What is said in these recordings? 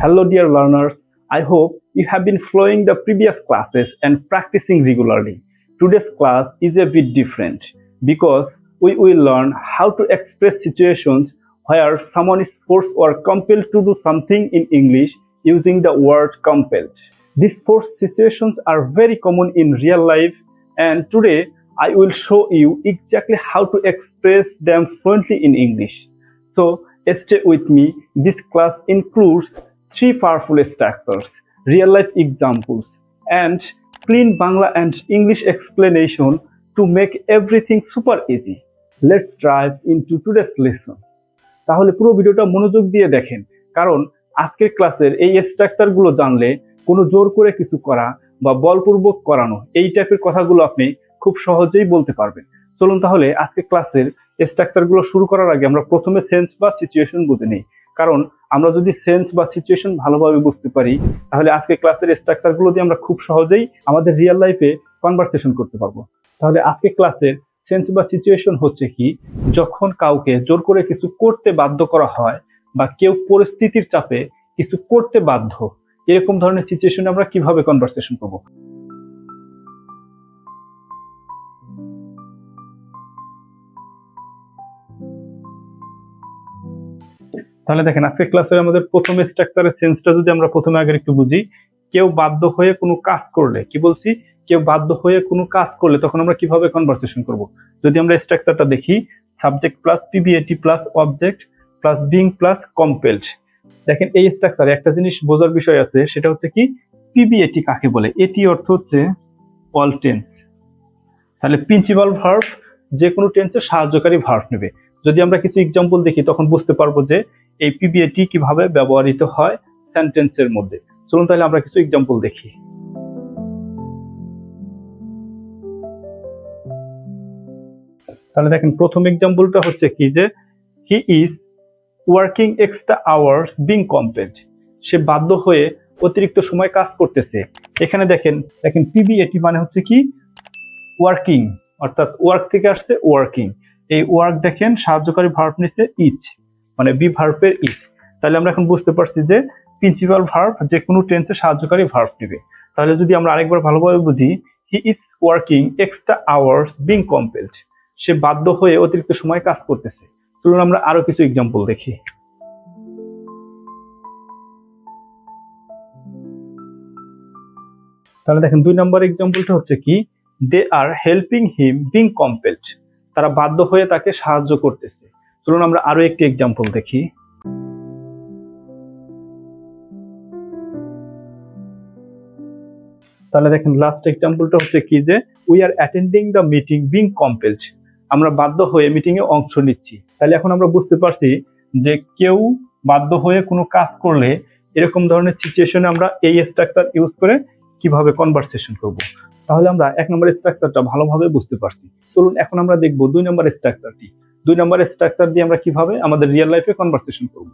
Hello, dear learners. I hope you have been following the previous classes and practicing regularly. Today's class is a bit different because we will learn how to express situations where someone is forced or compelled to do something in English using the word compelled. These forced situations are very common in real life, and today I will show you exactly how to express them fluently in English. So stay with me. This class includes three powerful structures, real life examples, and clean Bangla and English explanation to make everything super easy. Let's dive into today's lesson. তাহলে পুরো ভিডিওটা মনোযোগ দিয়ে দেখেন কারণ আজকের ক্লাসের এই স্ট্রাকচারগুলো জানলে কোনো জোর করে কিছু করা বা বলপূর্বক করানো এই টাইপের কথাগুলো আপনি খুব সহজেই বলতে পারবেন চলুন তাহলে আজকে ক্লাসের স্ট্রাকচারগুলো শুরু করার আগে আমরা প্রথমে সেন্স বা সিচুয়েশন বুঝে নিই কারণ আমরা যদি সেন্স বা সিচুয়েশন ভালোভাবে বুঝতে পারি, তাহলে আজকে ক্লাসের স্ট্রাকচারগুলো দিয়ে আমরা খুব সহজেই আমাদের রিয়েল লাইফে কনভারসেশন করতে পারব। তাহলে আজকে ক্লাসের সেন্স বা সিচুয়েশন হচ্ছে কি, যখন কাউকে জোর করে কিছু করতে বাধ্য করা হয় বা কেউ পরিস্থিতির চাপে কিছু করতে বাধ্য, এরকম ধরনের সিচুয়েশনে আমরা কীভাবে কনভারসেশন করব? তাহলে দেখেন আজকে ক্লাসে আমাদের প্রথম স্ট্রাকচারের সেন্সটা যদি আমরা প্রথমে আগে একটু বুঝি, কেউ বাধ্য হয়ে কোনো কাজ করলে, কি বলছি? কেউ বাধ্য হয়ে কোনো কাজ করলে তখন আমরা কীভাবে কনভারসেশন করব? যদি আমরা স্ট্রাকচারটা দেখি subject plus P B A T plus object plus being plus compelled দেখেন, এই স্ট্রাকচারে একটা জিনিস বোঝার বিষয় আছে, সেটা হচ্ছে কি? পিবিএটি কাকে বলে? এটি অর্থ হচ্ছে অল টেন্স তাহলে প্রিন্সিপাল ভার্ভ যে কোনো টেন্সে সাহায্যকারী ভার্ভ নেবে। যদি আমরা কিছু এক্সাম্পল দেখি, তখন বুঝতে পারব যে এই পিবিএটি কীভাবে ব্যবহৃত হয় সেন্টেন্সের মধ্যে। চলুন তাহলে আমরা কিছু এক্সাম্পল দেখি। তাহলে দেখেন, প্রথম এক্সাম্পলটা হচ্ছে কি যে he is working extra hours being compelled সে বাধ্য হয়ে অতিরিক্ত সময় কাজ করতেছে। এখানে দেখেন দেখেন পিবিএটি মানে হচ্ছে কি? ওয়ার্কিং অর্থাৎ ওয়ার্ক থেকে আসছে ওয়ার্কিং এই ওয়ার্ক দেখেন, সাহায্যকারী ভার্ব নিচ্ছে ইচ মানে বি ভার্বের ইচ তাহলে আমরা এখন বুঝতে পারছি যে প্রিন্সিপাল ভার্ব যে কোনো টেন্সে সাহায্যকারী ভার্ব নেবে। তাহলে যদি আমরা আরেকবার ভালোভাবে বুঝি he is working extra hours being compelled সে বাধ্য হয়ে অতিরিক্ত সময় কাজ করতেছে। চলুন আমরা আরও কিছু এক্সাম্পল দেখি। তাহলে দেখেন দুই নম্বর এক্সাম্পলটা হচ্ছে কি they are helping him being compelled তারা বাধ্য হয়ে তাকে সাহায্য করতেছে। চলুন আমরা আরও একটি এক্সাম্পল দেখি। তাহলে দেখেন লাস্ট এক্সাম্পলটা হচ্ছে কি যে we are attending the meeting being compelled আমরা বাধ্য হয়ে মিটিং এ অংশ নিচ্ছি। তাহলে এখন আমরা বুঝতে পারছি যে কেউ বাধ্য হয়ে কোনো কাজ করলে এরকম ধরনের সিচুয়েশনে আমরা এই স্ট্রাকচার ইউজ করে কীভাবে কনভারসেশন করব। তাহলে আমরা এক নম্বর স্ট্রাকচারটা ভালোভাবে বুঝতে পারছি। চলুন, এখন আমরা দেখব দুই নম্বর স্ট্রাকচারটি দুই নম্বর স্ট্রাকচার দিয়ে আমরা কীভাবে আমাদের রিয়েল লাইফে কনভারসেশন করব।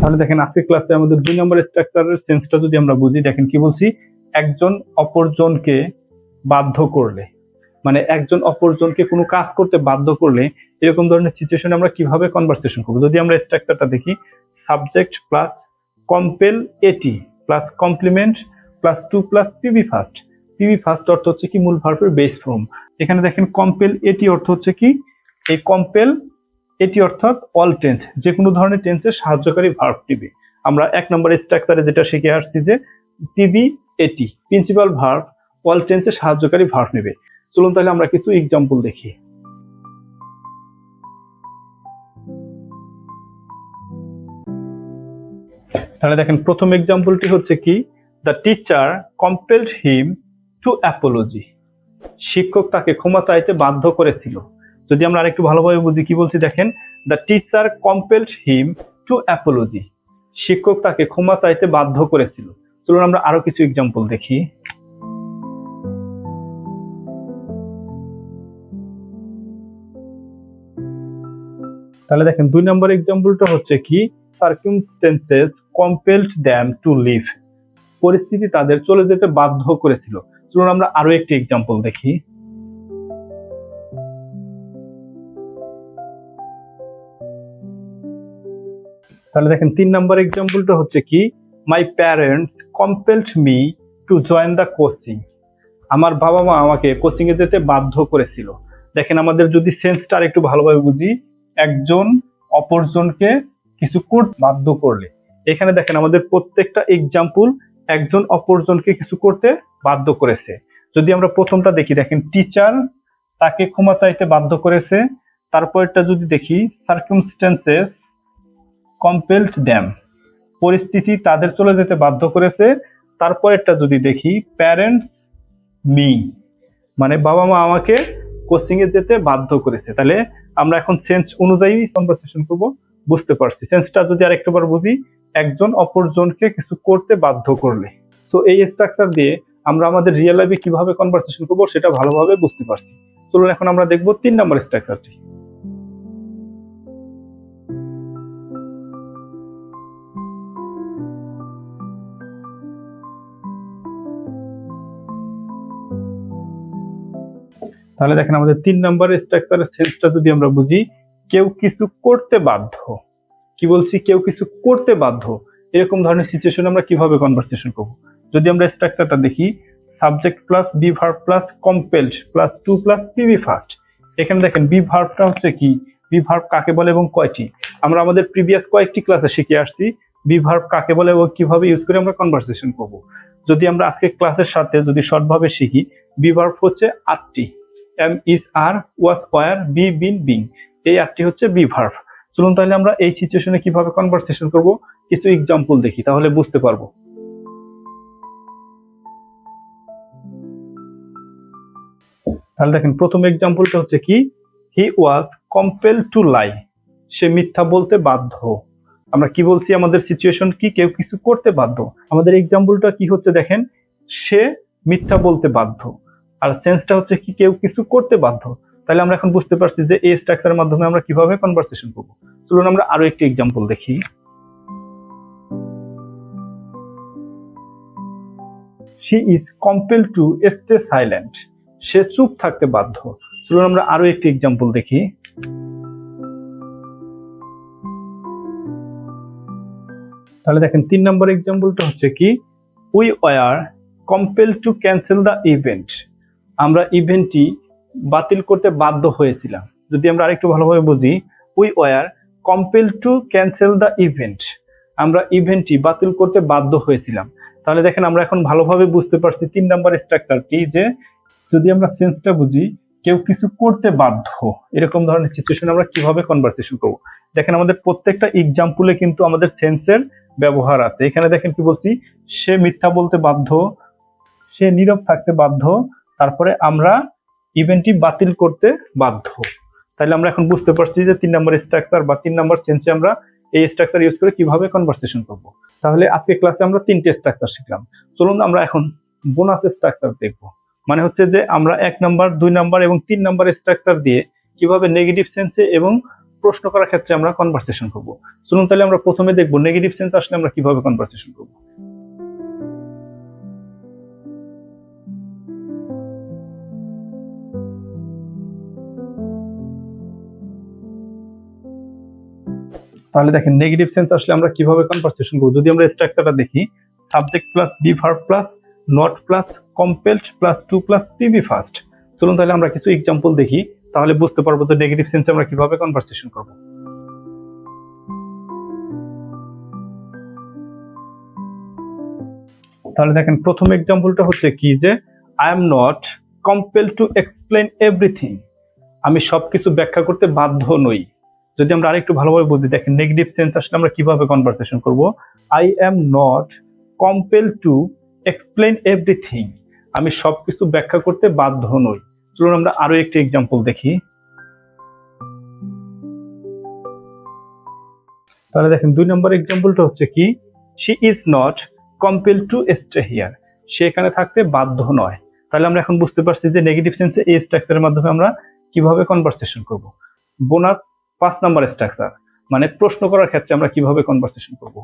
তাহলে দেখেন আজকে ক্লাসে আমাদের দুই নম্বর স্ট্রাকচারের সেন্সটা যদি আমরা বুঝি, দেখেন কি বলছি? একজন অপরজনকে বাধ্য করলে। মানে একজন অপরজনকে কোনো কাজ করতে বাধ্য করলে এরকম ধরনের সিচুয়েশনে আমরা কীভাবে কনভারসেশন করব? যদি আমরা স্ট্রাকচারটা দেখি সাবজেক্ট প্লাস কম্পেল এটি plus complement plus to plus P B first P B first অর্থ হচ্ছে কি? মূল ভার্বের বেস ফর্ম এখানে দেখেন কম্পেল এটি অর্থ হচ্ছে কি? এই কম্পেল এটি অর্থাৎ অল টেন্স যে কোনো ধরনের টেন্সের সাহায্যকারী ভার্ব টিবি আমরা এক নম্বর স্ট্রাকচারে যেটা শিখে আসছি যে টিবি এটি প্রিন্সিপাল ভার্ব অল টেন্সের সাহায্যকারী ভার্ব নেবে চলুন তাহলে আমরা কিছু এক্সাম্পল দেখি। তাহলে দেখেন, প্রথম এক্সাম্পলটি হচ্ছে কি? The teacher compelled him to apology শিক্ষক তাকে ক্ষমা চাইতে বাধ্য করেছিল। যদি আমরা আরেকটু ভালোভাবে বুঝি, কি বলছি দেখেন? The teacher compelled him to apology শিক্ষক তাকে ক্ষমা চাইতে বাধ্য করেছিল। চলুন আমরা আরও কিছু এক্সাম্পল দেখি। তাহলে দেখেন দুই নম্বর এক্সাম্পলটা হচ্ছে কি? Circumstances compelled them to leave পরিস্থিতি তাদের চলে যেতে বাধ্য করেছিল। চলুন আমরা আরও একটি এক্সাম্পল দেখি। তাহলে দেখেন তিন নম্বর এক্সাম্পলটা হচ্ছে কি? My parents compelled me to join the coaching আমার বাবা মা আমাকে কোচিং এ যেতে বাধ্য করেছিল। দেখেন আমাদের যদি সেন্সটা আর একটু ভালোভাবে বুঝি একজন অপরজনকে কিছু করতে বাধ্য করলে। এখানে দেখেন আমাদের প্রত্যেকটা এক্সাম্পল একজন অপরজনকে কিছু করতে বাধ্য করেছে। যদি আমরা প্রথমটা দেখি, দেখেন টিচার তাকে ক্ষমা চাইতে বাধ্য করেছে, তারপরটা যদি দেখি সার্কিমস্টেন্সেস কম্পেলড ড্যাম পরিস্থিতি তাদের চলে যেতে বাধ্য করেছে, তারপরেরটা যদি দেখি প্যারেন্টস মি মানে বাবা মা আমাকে কোচিং এ যেতে বাধ্য করেছে। তাহলে আমরা এখন সেন্স অনুযায়ী কনভারসেশন করব। বুঝতে পারছি। সেন্সটা যদি আর আরেকটাবার বুঝি, একজন অপরজনকে কিছু করতে বাধ্য করলে। তো এই স্ট্রাকচার দিয়ে আমরা আমাদের রিয়েল লাইফে কীভাবে কনভারসেশন করব, সেটা ভালোভাবে বুঝতে পারছি। চলুন এখন আমরা দেখব তিন নম্বর স্ট্রাকচারটি তাহলে দেখেন আমাদের তিন নম্বর স্ট্রাকচারের সেন্সটা যদি আমরা বুঝি, কেউ কিছু করতে বাধ্য। কি বলছি? কেউ কিছু করতে বাধ্য। এরকম ধরনের সিচুয়েশন আমরা কীভাবে কনভারসেশন করব? যদি আমরা স্ট্রাকচারটা দেখি subject plus be verb plus compelled plus to plus P V first এখানে দেখেন বি ভার্বটা হচ্ছে কি? বি ভার্ব কাকে বলে এবং কয়টি? আমরা আমাদের প্রিভিয়াস কয়েকটি ক্লাসে শিখে আসছি। বি ভার্ব কাকে বলে এবং কীভাবে ইউজ করে আমরা কনভারসেশন করব। যদি আমরা আজকে ক্লাসের সাথে যদি শর্টভাবে শিখি বি ভার্ব হচ্ছে আটটি। Am is are was were be been being এই আটটি হচ্ছে বি ভার্ভ চলুন তাহলে আমরা এই সিচুয়েশনে কীভাবে কনভারসেশন করব? কিছু এক্সাম্পল দেখি, তাহলে বুঝতে পারব। তাহলে দেখেন, প্রথম এক্সাম্পলটা হচ্ছে কি? হি ওয়াজ কম্পেল টু লাই সে মিথ্যা বলতে বাধ্য। আমরা কি বলছি? আমাদের সিচুয়েশন কি? কেউ কিছু করতে বাধ্য। আমাদের এক্সাম্পলটা কি হচ্ছে দেখেন? সে মিথ্যা বলতে বাধ্য। আর সেন্সটা হচ্ছে কি কেউ কিছু করতে বাধ্য, তাহলে আমরা এখন বুঝতে পারছি যে এই স্ট্রাকচারের মাধ্যমে আমরা কীভাবে কনভারসেশন করব। চলুন আমরা আরও একটি এক্সাম্পল দেখি। She is compel to stay silent সে চুপ থাকতে বাধ্য। চলুন আমরা আরও একটি এক্সাম্পল দেখি। তাহলে দেখেন, তিন নম্বর এক্সাম্পলটা হচ্ছে কি we were compel to cancel the event আমরা ইভেন্টটি বাতিল করতে বাধ্য হয়েছিলাম। যদি আমরা আরেকটু ভালোভাবে বুঝি we were compel to cancel the event আমরা ইভেন্টটি বাতিল করতে বাধ্য হয়েছিলাম। তাহলে দেখেন আমরা এখন ভালোভাবে বুঝতে পারছি তিন নম্বর স্ট্রাকচারটি যে, যদি আমরা সেন্সটা বুঝি, কেউ কিছু করতে বাধ্য। এরকম ধরনের সিচুয়েশন আমরা কীভাবে কনভারসেশন করব? দেখেন আমাদের প্রত্যেকটা এক্সাম্পলে কিন্তু আমাদের সেন্সের ব্যবহার আছে। এখানে দেখেন কি বলছি, সে মিথ্যা বলতে বাধ্য, সে নীরব থাকতে বাধ্য তারপরে আমরা ইভেন্টটি বাতিল করতে বাধ্য। তাহলে আমরা এখন বুঝতে পারছি যে তিন নম্বর স্ট্রাকচার বা তিন নম্বর সেন্সে আমরা এই স্ট্রাকচার ইউজ করে কীভাবে কনভারসেশন করব। তাহলে আজকে ক্লাসে আমরা তিনটে স্ট্রাকচার শিখলাম। চলুন আমরা এখন বোনাস স্ট্রাকচার দেখব। মানে হচ্ছে যে আমরা এক নাম্বার, দুই নাম্বার এবং তিন নাম্বার স্ট্রাকচার দিয়ে কীভাবে নেগেটিভ সেন্সে এবং প্রশ্ন করার ক্ষেত্রে আমরা কনভারসেশন করব। চলুন তাহলে আমরা প্রথমে দেখব নেগেটিভ সেন্স আসলে আমরা কীভাবে কনভারসেশন করব। তাহলে দেখেন নেগেটিভ সেন্স আসলে আমরা কীভাবে কনভারসেশন করব? যদি আমরা স্ট্রাকচারটা দেখি subject plus be verb plus not plus compelled plus to plus P B first চলুন তাহলে আমরা কিছু এক্সাম্পল দেখি, তাহলে বুঝতে পারব যে নেগেটিভ সেন্সে আমরা কীভাবে কনভারসেশন করব। তাহলে দেখেন, প্রথম এক্সাম্পলটা হচ্ছে কি যে I am not compel to explain everything আমি সবকিছু ব্যাখ্যা করতে বাধ্য নই। যদি আমরা আরেকটু ভালোভাবে বুঝি, দেখেন নেগেটিভ সেন্স আসলে আমরা কীভাবে কনভারসেশন করব? I am not compel to explain everything আমি সবকিছু ব্যাখ্যা করতে বাধ্য নই। চলুন আমরা আরও একটি এক্সাম্পল দেখি। তাহলে দেখেন দুই নম্বর এক্সাম্পলটা হচ্ছে কি? She is not compel to stay here সে এখানে থাকতে বাধ্য নয়। তাহলে আমরা এখন বুঝতে পারছি যে নেগেটিভ সেন্সে এই স্ট্রাকচারের মাধ্যমে আমরা কীভাবে কনভারসেশন করব। বোনাস পাঁচ নম্বর স্ট্রাকচার মানে প্রশ্ন করার ক্ষেত্রে আমরা কীভাবে কনভারসেশন করব?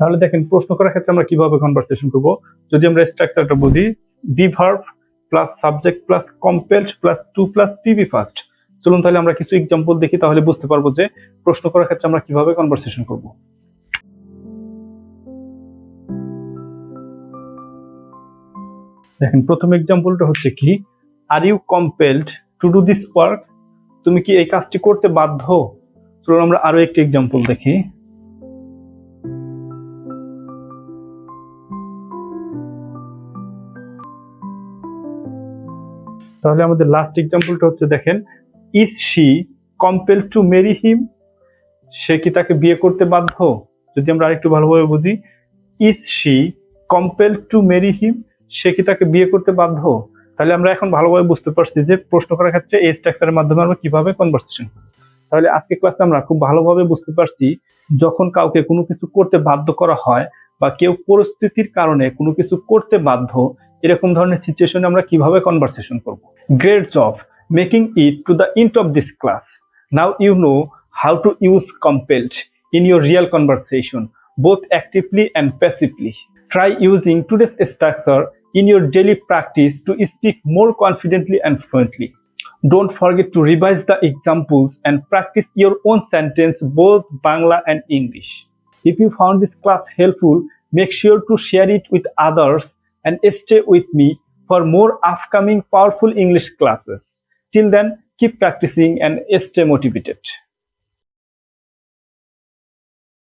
তাহলে দেখেন, প্রশ্ন করার ক্ষেত্রে আমরা কীভাবে কনভারসেশন করব? যদি আমরা স্ট্রাকচারটা বুঝি be verb plus subject plus compelled plus to plus TV first চলুন তাহলে আমরা কিছু এক্সাম্পল দেখি, তাহলে বুঝতে পারব যে প্রশ্ন করার ক্ষেত্রে আমরা কীভাবে কনভারসেশন করব। দেখেন, প্রথম এক্সাম্পলটা হচ্ছে কি are you compelled to do this work তুমি কি এই কাজটি করতে বাধ্য? চলুন আমরা আরও একটি এক্সাম্পল দেখি। তাহলে আমাদের লাস্ট এক্সাম্পলটা হচ্ছে, দেখেন is she compel to marry him সে কি তাকে বিয়ে করতে বাধ্য? যদি আমরা আরেকটু ভালোভাবে বুঝি is she compel to marry him সে কি তাকে বিয়ে করতে বাধ্য? তাহলে আমরা এখন ভালোভাবে বুঝতে পারছি যে প্রশ্ন করার ক্ষেত্রে এই স্ট্রাকচারের মাধ্যমে আমরা কীভাবে কনভারসেশন করব। তাহলে আজকে ক্লাসে আমরা খুব ভালোভাবে বুঝতে পারছি, যখন কাউকে কোনো কিছু করতে বাধ্য করা হয় বা কেউ পরিস্থিতির কারণে কোনো কিছু করতে বাধ্য, এরকম ধরনের সিচুয়েশনে আমরা কীভাবে কনভারসেশন করব? Great of making it to the end of this class now you know how to use compelled in your real conversation both actively and passively. Try using today's structure in your daily practice to speak more confidently and fluently. Don't forget to revise the examples and practice your own sentence both Bangla and English. If you found this class helpful, make sure to share it with others and stay with me for more upcoming powerful English classes. Till then, keep practicing and stay motivated.